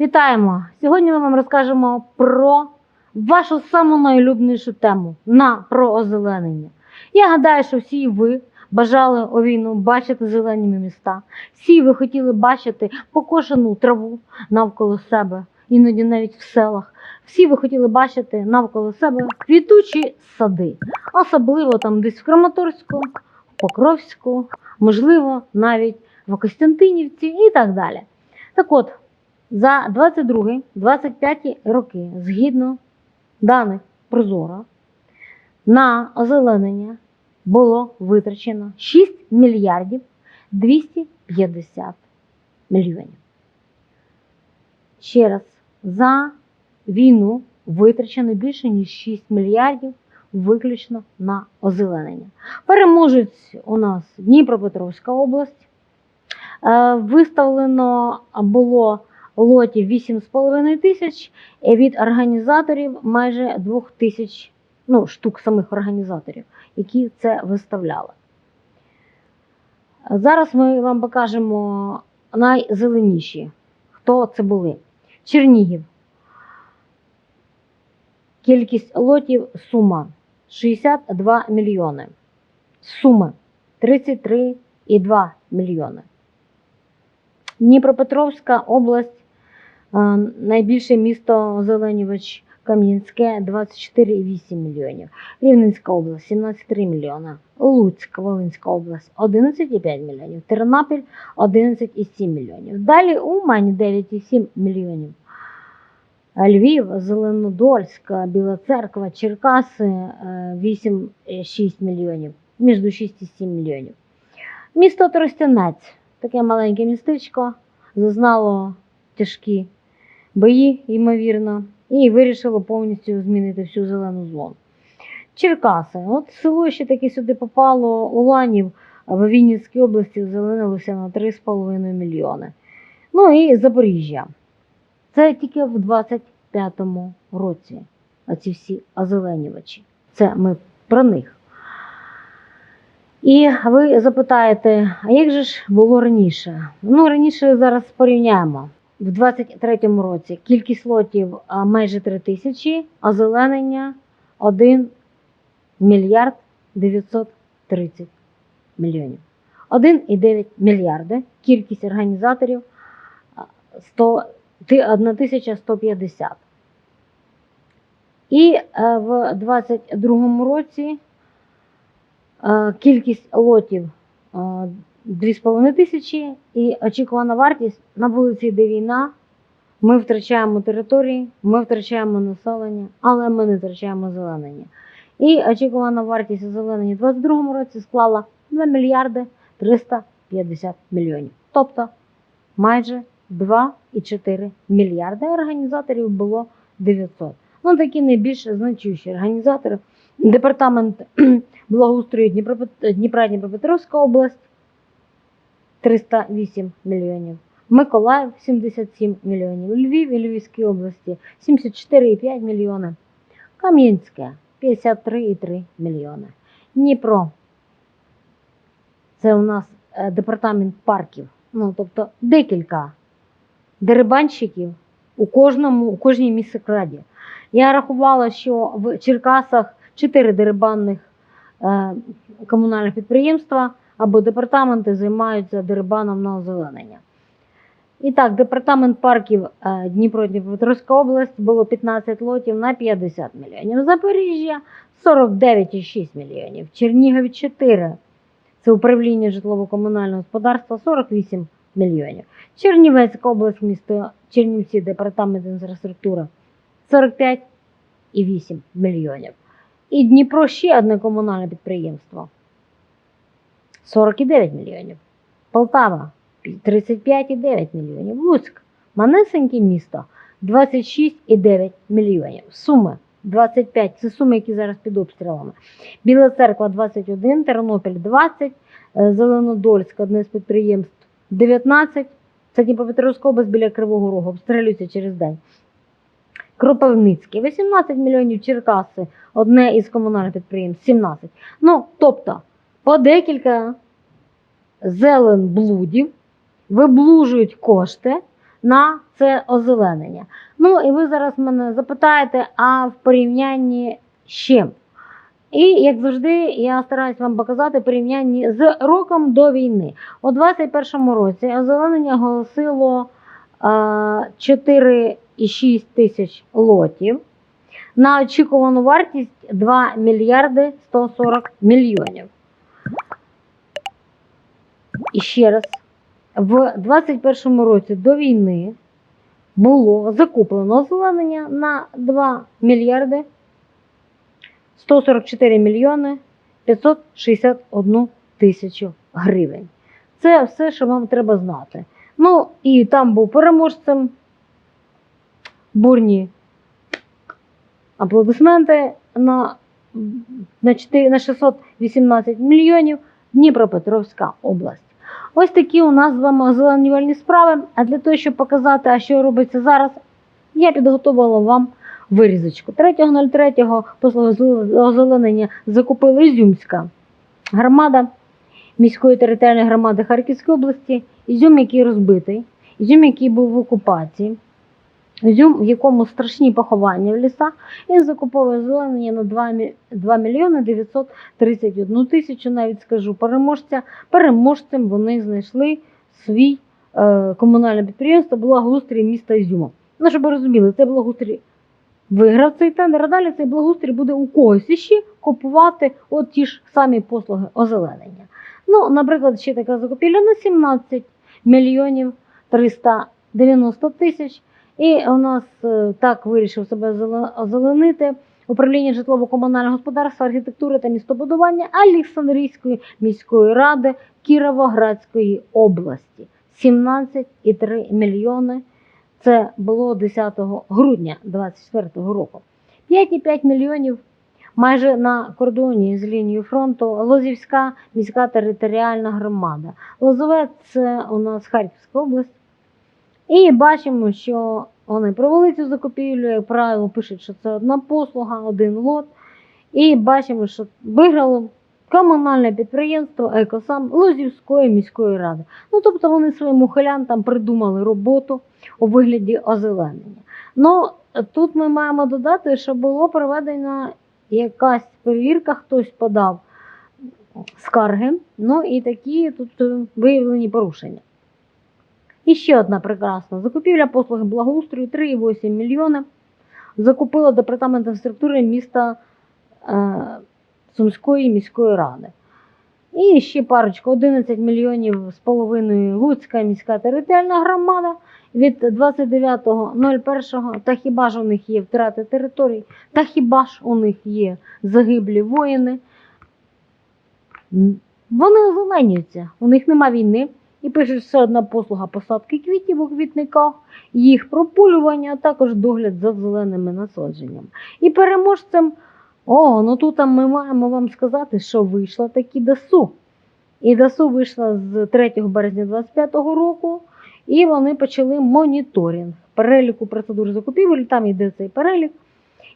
Вітаємо! Сьогодні ми вам розкажемо про вашу саму найулюбленішу тему на про озеленення. Я гадаю, що всі ви бажали у війну бачити зелені міста. Всі ви хотіли бачити покошену траву навколо себе, іноді навіть в селах. Всі ви хотіли бачити навколо себе квітучі сади, особливо там десь в Краматорську, Покровську, можливо, навіть в Костянтинівці і так далі. Так от, за 22-25 роки, згідно даних Прозора, на озеленення було витрачено 6 мільярдів 250 мільйонів. Ще раз, за війну витрачено більше ніж 6 мільярдів виключно на озеленення. Переможець у нас Дніпропетровська область. Е, Виставлено було лотів 8,5 тисяч, від організаторів майже 2 тисяч ну, штук самих організаторів, які це виставляли. Зараз ми вам покажемо найзеленіші, хто це були. Чернігів. Кількість лотів сума 62 мільйони. Суми 33,2 мільйони. Дніпропетровська область, е, найбільше місто Озеленювач Кам'янське 24,8 мільйонів. Рівненська область 17,3 мільйона. Луцьк, Волинська область 11,5 мільйонів. Тернопіль 11,7 мільйонів. Далі Умань 9,7 мільйонів. Львів, Зеленодольськ, Біла Церква, Черкаси е, 8,6 мільйонів. Між 6 і 7 мільйонів. Місто Тростянець, таке маленьке містечко, зазнало тяжкі бої, ймовірно, і вирішило повністю змінити всю зелену зону. Черкаси. От село ще таки сюди попало Уланів в Вінницькій області зеленилося на 3,5 мільйони. Ну і Запоріжжя. Це тільки в 25-му році. Оці всі озеленювачі. Це ми про них. І ви запитаєте, а як же ж було раніше? Ну, раніше зараз порівняємо. В 23-му році кількість лотів майже 3 тисячі, озеленення 1 мільярд 930 мільйонів. 1,9 мільярди. Кількість організаторів 100, 1150. І е, в 22-му році е, кількість лотів е, 2,5 тисячі і очікувана вартість на вулиці, де війна. Ми втрачаємо території, ми втрачаємо населення, але ми не втрачаємо зеленення. І очікувана вартість озеленення у 2022 році склала 2 мільярди 350 мільйонів. Тобто майже 2,4 мільярди. Організаторів було 900. Ну, такі найбільш значущі організатори. Департамент благоустрою Дніпра Дніпропетровська область 308 мільйонів. Миколаїв 77 мільйонів. Львів і Львівській області 74,5 мільйони. Кам'янське 53,3 мільйони. Дніпро. Це у нас е, департамент парків. Ну, тобто декілька дерибанщиків у кожному, у кожній міськраді. Я рахувала, що в Черкасах 4 дерибанних е, комунальних підприємства або департаменти займаються дерибаном на озеленення. І так, департамент парків е, Дніпро-Дніпропетровська область було 15 лотів на 50 мільйонів. Запоріжжя 49,6 мільйонів. Чернігові 4. Це управління житлово-комунального господарства 48 мільйонів. Чернівецька область, місто Чернівці, департамент інфраструктури 45,8 мільйонів. І Дніпро ще одне комунальне підприємство 49 мільйонів. Полтава 35,9 мільйонів. Луцьк манесеньке місто 26,9 мільйонів. Суми 25 це суми, які зараз під обстрілами. Біла церква 21, Тернопіль 20, е, Зеленодольськ, одне з підприємств 19. Це Дніпропетровська область біля Кривого Рогу, обстрілюється через день. Кропивницький 18 мільйонів, Черкаси, одне із комунальних підприємств 17. Ну, тобто, по декілька зеленблудів виблужують кошти на це озеленення. Ну і ви зараз мене запитаєте, а в порівнянні з чим? І як завжди, я стараюсь вам показати порівнянні з роком до війни. У 2021 році озеленення оголосило е, 4,6 тисяч лотів на очікувану вартість 2 мільярди 140 мільйонів. І ще раз, в 2021 році до війни було закуплено озеленення на 2 мільярди 144 мільйони 561 тисячу гривень. Це все, що вам треба знати. Ну, і там був переможцем бурні аплодисменти на, на, 4, на 618 мільйонів Дніпропетровська область. Ось такі у нас з вами озеленювальні справи. А для того, щоб показати, а що робиться зараз, я підготувала вам вирізочку. 3.03 послуги озеленення закупила Ізюмська громада міської територіальної громади Харківської області. Ізюм, який розбитий, Ізюм, який був в окупації, Ізюм, в якому страшні поховання в лісах, він закуповує озеленення на 2, 2 мільйони 931 тисячу, навіть скажу, переможця. Переможцем вони знайшли свій е, комунальне підприємство благоустрій міста Ізюма. Ну, щоб ви розуміли, це благоустрій виграв цей тендер, а далі цей благоустрій буде у когось іще купувати от ті ж самі послуги озеленення. Ну, наприклад, ще така закупівля на 17 мільйонів 390 тисяч. І у нас е, так вирішив себе озеле- озеленити управління житлово-комунального господарства, архітектури та містобудування Олександрійської міської ради Кіровоградської області. 17,3 мільйони. Це було 10 грудня 2024 року. 5,5 мільйонів майже на кордоні з лінією фронту Лозівська міська територіальна громада. Лозове це у нас Харківська область. І бачимо, що вони провели цю закупівлю, як правило, пишуть, що це одна послуга, один лот. І бачимо, що виграло комунальне підприємство Екосам Лозівської міської ради. Ну, тобто вони своїм ухилянтам придумали роботу у вигляді озеленення. Ну, тут ми маємо додати, що було проведена якась перевірка, хтось подав скарги, ну і такі тут виявлені порушення. І ще одна прекрасна закупівля послуги благоустрою 3,8 мільйони. Закупила департамент інфраструктури міста е, Сумської міської ради. І ще парочку 11 мільйонів з половиною Луцька міська територіальна громада від 29.01. Та хіба ж у них є втрати територій, та хіба ж у них є загиблі воїни? Вони озеленюються, у них нема війни. І пишуть все одна послуга посадки квітів у квітниках, їх пропулювання, а також догляд за зеленими насадженнями. І переможцем, о, ну тут ми маємо вам сказати, що вийшла таки ДАСУ. І ДАСУ вийшла з 3 березня 2025 року, і вони почали моніторинг переліку процедур закупівель. Там йде цей перелік.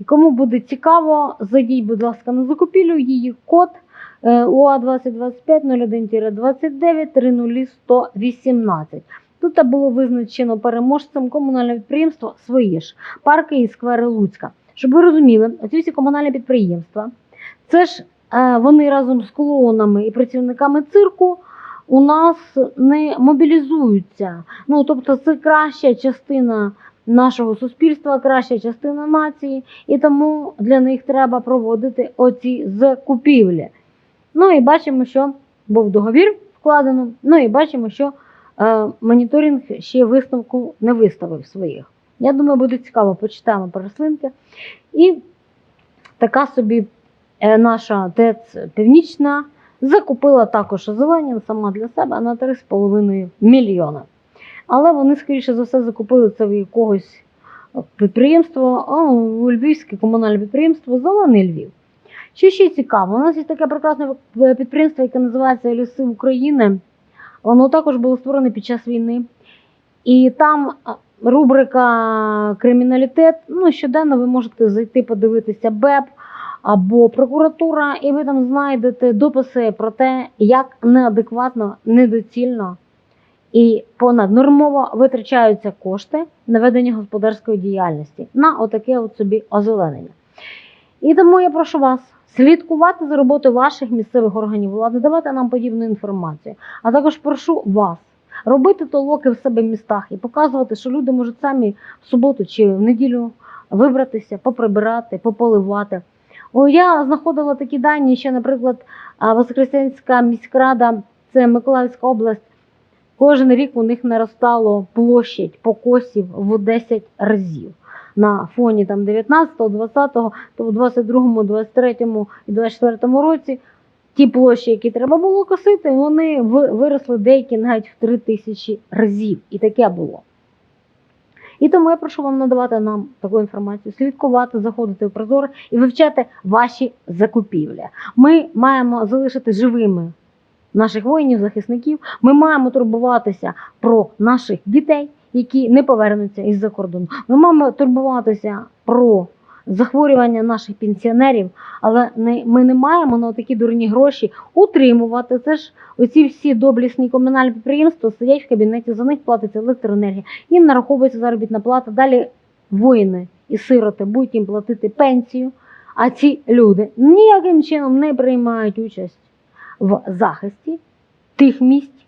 І кому буде цікаво, зайдіть, будь ласка, на закупівлю, її код УА 2025 01 29 118. Тут було визначено переможцем комунальне підприємство свої ж парки і сквери Луцька. Щоб ви розуміли, оці всі комунальні підприємства, це ж е, вони разом з клоунами і працівниками цирку у нас не мобілізуються. Ну, тобто, це краща частина нашого суспільства, краща частина нації, і тому для них треба проводити оці закупівлі. Ну і бачимо, що був договір вкладено. Ну і бачимо, що е, моніторинг ще висновку не виставив своїх. Я думаю, буде цікаво, почитаємо про рослинки. І така собі е, наша ТЕЦ Північна закупила також озеленення сама для себе на 3,5 мільйона. Але вони, скоріше за все, закупили це в якогось підприємства, а, у Львівське комунальне підприємство Зелений Львів. Що ще цікаво, у нас є таке прекрасне е, підприємство, яке називається Ліси України. Воно також було створене під час війни. І там рубрика Криміналітет. Ну, щоденно ви можете зайти подивитися БЕП або прокуратура, і ви там знайдете дописи про те, як неадекватно, недоцільно і понаднормово витрачаються кошти на ведення господарської діяльності на отаке от собі озеленення. І тому я прошу вас слідкувати за роботою ваших місцевих органів влади, давати нам подібну інформацію. А також прошу вас робити толоки в себе в містах і показувати, що люди можуть самі в суботу чи в неділю вибратися, поприбирати, пополивати. Я знаходила такі дані, що, наприклад, Воскресенська міськрада, це Миколаївська область, кожен рік у них наростало площадь покосів в 10 разів. На фоні там 19-го, 20-го, то в 22-му, 23-му і 24-му році ті площі, які треба було косити, вони виросли деякі навіть в 3 тисячі разів. І таке було. І тому я прошу вам надавати нам таку інформацію, слідкувати, заходити в прозор і вивчати ваші закупівлі. Ми маємо залишити живими наших воїнів, захисників. Ми маємо турбуватися про наших дітей, які не повернуться із-за кордону. Ми маємо турбуватися про захворювання наших пенсіонерів, але ми не маємо на такі дурні гроші утримувати. Це ж оці всі доблісні комунальні підприємства сидять в кабінеті, за них платиться електроенергія, їм нараховується заробітна плата. Далі воїни і сироти будуть їм платити пенсію. А ці люди ніяким чином не приймають участь в захисті тих місць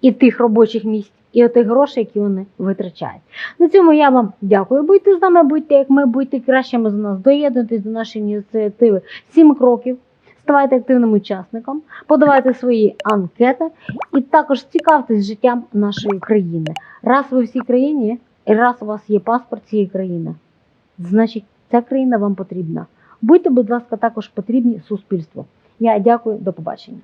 і тих робочих місць, і тих грошей, які вони витрачають. На цьому я вам дякую. Будьте з нами, будьте як ми, будьте кращими за нас, доєднуйтесь до нашої ініціативи сім кроків. Ставайте активним учасником, подавайте свої анкети і також цікавтесь життям нашої країни. Раз ви в цій країні, і раз у вас є паспорт цієї країни, значить ця країна вам потрібна. Будьте, будь ласка, також потрібні суспільству. Я дякую, до побачення.